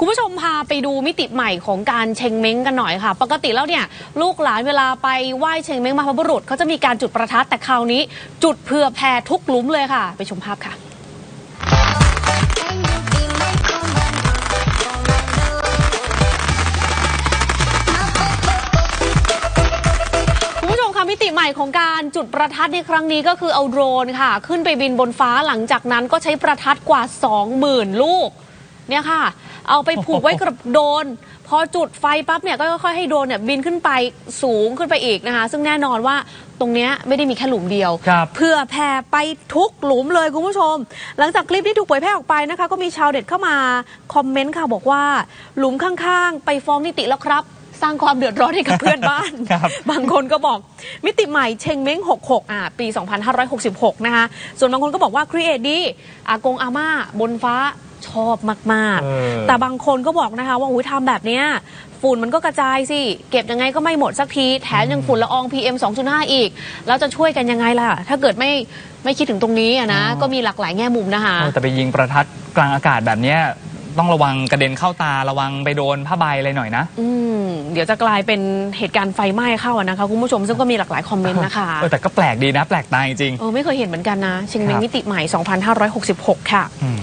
คุณผู้ชมพาไปดูมิติใหม่ของการเชงเม้งกันหน่อยค่ะ ปกติแล้วเนี่ยลูกหลานเวลาไปไหว้เชงเม้งมาพบุรุษเขาจะมีการจุดประทัดแต่คราวนี้ จุดเพื่อแพรทุกหลุมเลยค่ะ ไปชมภาพค่ะคุณผู้ชมคะมิติใหม่ของการจุดประทัดในครั้งนี้ก็คือเอาโดรนค่ะ ขึ้นไปบินบนฟ้าหลังจากนั้นก็ใช้ประทัดกว่า 20,000 ลูก เนี่ยค่ะ เอาไปผูกไว้กับโดรนพอจุดไฟปั๊บเนี่ยก็ค่อยๆให้โดรนเนี่ยบินขึ้นไปสูงขึ้นไปอีกนะคะ ซึ่งแน่นอนว่าตรงเนี้ยไม่ได้มีแค่หลุมเดียว ครับเพื่อแผ่ไปทุกหลุมเลยคุณผู้ชม หลังจากคลิปที่ถูกเผยแพร่ออกไปนะคะ ก็มีชาวเน็ตเข้ามาคอมเมนต์ค่ะบอกว่า หลุมข้างๆ ไปฟ้องนิติแล้วครับ สร้างความเดือดร้อนให้กับเพื่อนบ้าน ครับ บางคนก็บอกมิติใหม่เชงเม้ง 66 อะปี 2566 นะคะ ส่วนบางคนก็บอกว่าครีเอทดีอากงอาม่าบนฟ้าชอบมากเออๆแต่บางคนก็บอกนะคะว่าอุ้ยทำแบบเนี้ยฝุ่นมันก็กระจายสิ เก็บยังไงก็ไม่หมดสักที แถมยังฝุ่นละออง PM 2.5 อีก แล้วจะช่วยกันยังไงล่ะ ถ้าเกิดไม่ไม่คิดถึงตรงนี้อะนะ ก็มีหลากหลายแง่มุมนะคะเออแต่ไปยิงประทัดกลางอากาศแบบเนี้ยต้องระวังกระเด็นเข้าตาระวังไปโดนผ้าใบอะไรหน่อยนะอืมเดี๋ยวจะกลายเป็นเหตุการณ์ไฟไหม้เข้าอะนะคะคุณผู้ชมซึ่งก็มีหลากหลายคอมเมนต์นะคะเออแต่ก็แปลกดีนะ แปลกตาจริงเออไม่เคยเห็นเหมือนกันนะเชิงเม้งครับมิติใหม่ 2566 ค่ะๆอืม